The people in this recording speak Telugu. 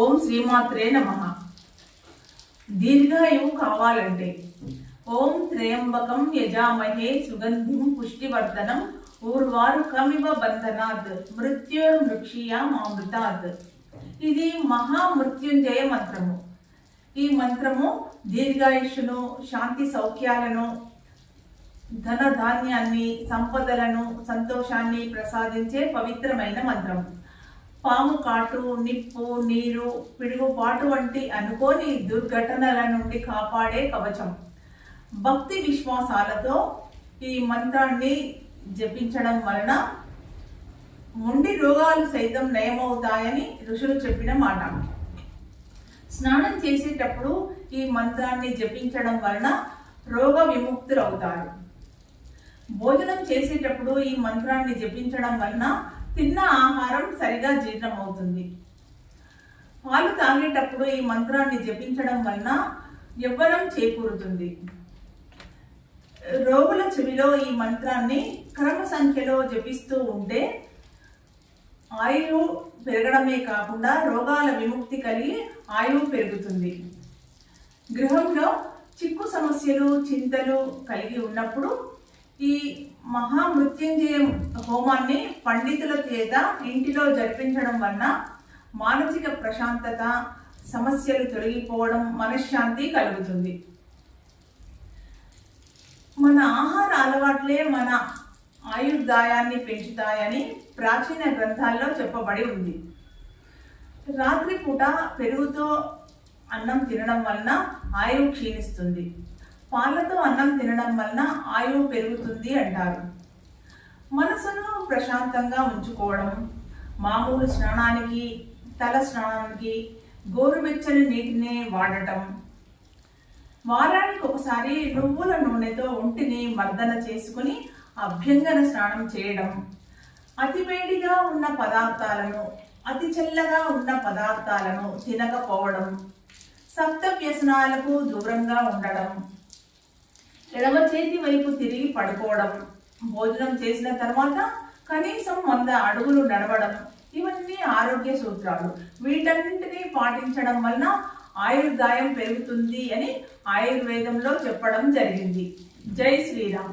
ఓం శ్రీమాత్రే నమ. దీర్ఘాయువు కావాలంటే ఓం త్రయంబకం యజామహే సుగంధిం పుష్టివర్ధనం ఊర్వారుకమివ బంధనాత్ మృత్యుర్మృక్షియామృతాత్ ఇది మహామృత్యుంజయ మంత్రము. ఈ మంత్రము దీర్ఘాయుషును శాంతి సౌఖ్యాలను ధన ధాన్యాన్ని సంపదలను సంతోషాన్ని ప్రసాదించే పవిత్రమైన మంత్రము. పాము కాటు నిప్పు నీరు పిడుగుపాటు వంటి అనుకోని దుర్ఘటనల నుండి కాపాడే కవచం. భక్తి విశ్వాసాలతో ఈ మంత్రాన్ని జపించడం వలన ముండి రోగాలు సైతం నయమవుతాయని ఋషులు చెప్పిన మాట. స్నానం చేసేటప్పుడు ఈ మంత్రాన్ని జపించడం వలన రోగ విముక్తులవుతారు. భోజనం చేసేటప్పుడు ఈ మంత్రాన్ని జపించడం వలన తిన్న ఆహారం సరిగా జీర్ణమవుతుంది. పాలు తాగేటప్పుడు ఈ మంత్రాన్ని జపించడం వలన ఎవ్వరం చేకూరుతుంది. రోగుల చెవిలో ఈ మంత్రాన్ని క్రమ సంఖ్యలో జపిస్తూ ఉంటే ఆయువు పెరగడమే కాకుండా రోగాల విముక్తి కలిగి ఆయువు పెరుగుతుంది. గృహంలో చిక్కు సమస్యలు చింతలు కలిగి ఉన్నప్పుడు ఈ మహామృత్యుంజయ హోమాన్ని పండితుల చేత ఇంటిలో జరిపించడం వలన మానసిక ప్రశాంతత సమస్యలు తొలగిపోవడం మనశ్శాంతి కలుగుతుంది. మన ఆహార అలవాట్లే మన ఆయుర్దాయాన్ని పెంచుతాయని ప్రాచీన గ్రంథాల్లో చెప్పబడి ఉంది. రాత్రిపూట పెరుగుతో అన్నం తినడం వలన ఆయువు క్షీణిస్తుంది. పాలతో అన్నం తినడం వలన ఆయువు పెరుగుతుంది అంటారు. మనసును ప్రశాంతంగా ఉంచుకోవడం మామూలు స్నానానికి తల స్నానానికి గోరువెచ్చని నీటిని వాడటం. వారానికి ఒకసారి నువ్వుల నూనెతో ఒంటిని మర్దన చేసుకుని అభ్యంగన స్నానం చేయడం. అతి వేడిగా ఉన్న పదార్థాలను అతి చల్లగా ఉన్న పదార్థాలను తినకపోవడం. సప్త వ్యసనాలకు దూరంగా ఉండడం. ఎడమ చేతి వైపు తిరిగి పడుకోవడం భోజనం చేసిన తర్వాత కనీసం వంద అడుగులు నడవడం ఇవన్నీ ఆరోగ్య సూత్రాలు. వీటన్నింటినీ పాటించడం వలన ఆయుర్దాయం పెరుగుతుంది అని ఆయుర్వేదంలో చెప్పడం జరిగింది. జై శ్రీరామ్.